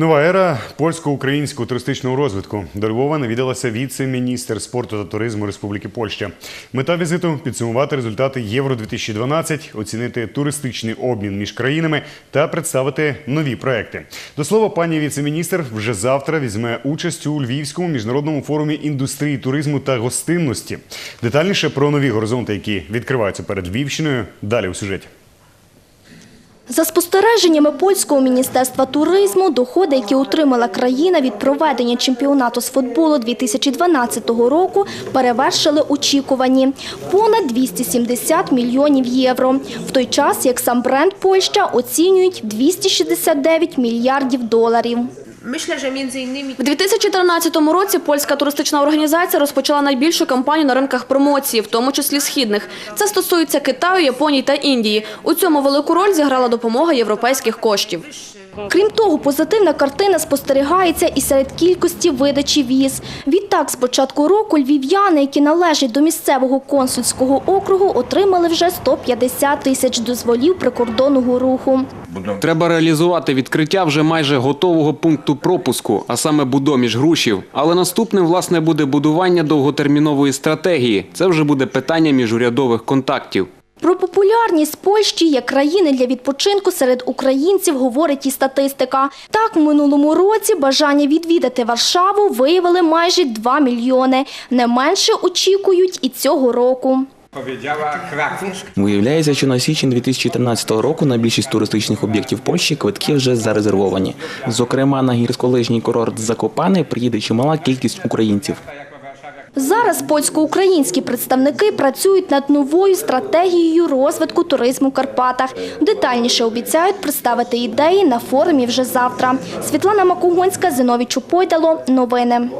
Нова ера польсько-українського туристичного розвитку. До Львова навідалася віце-міністр спорту та туризму Республіки Польща. Мета візиту підсумувати результати Євро 2012 оцінити туристичний обмін між країнами та представити нові проекти. До слова, пані віце-міністр вже завтра візьме участь у Львівському міжнародному форумі індустрії туризму та гостинності. Детальніше про нові горизонти, які відкриваються перед Львівщиною. Далі у сюжеті. За спостереженнями польського міністерства туризму, доходи, які отримала країна від проведення чемпіонату з футболу 2012 року, перевершили очікувані – понад 270 мільйонів євро. В той час, як сам бренд Польща оцінюють 269 мільярдів доларів. Myślę, że między innymi В 2013 році польська туристична організація розпочала найбільшу кампанію на ринках промоції, в тому числі східних. Це стосується Китаю, Японії та Індії. У цьому велику роль зіграла допомога європейських коштів. Крім того, позитивна картина спостерігається і серед кількості видачі віз. Відтак, з початку року львів'яни, які належать до місцевого консульського округу, отримали вже 150 тисяч дозволів прикордонного руху. Треба реалізувати відкриття вже майже готового пункту пропуску, а саме Будоміж Грушів. Але наступним, власне, буде будування довготермінової стратегії. Це вже буде питання міжурядових контактів. Про популярність Польщі як країни для відпочинку серед українців говорить і статистика. Так, в минулому році бажання відвідати Варшаву виявили майже 2 мільйони. Не менше очікують і цього року. Виявляється, що на січень 2013 року на більшість туристичних об'єктів Польщі квитки вже зарезервовані. Зокрема, на гірськолижній курорт Закопане приїде чимала кількість українців. Зараз польсько-українські представники працюють над новою стратегією розвитку туризму в Карпатах. Детальніше обіцяють представити ідеї на форумі вже завтра. Світлана Макугонська, Зиновій Чупойдало. Новини.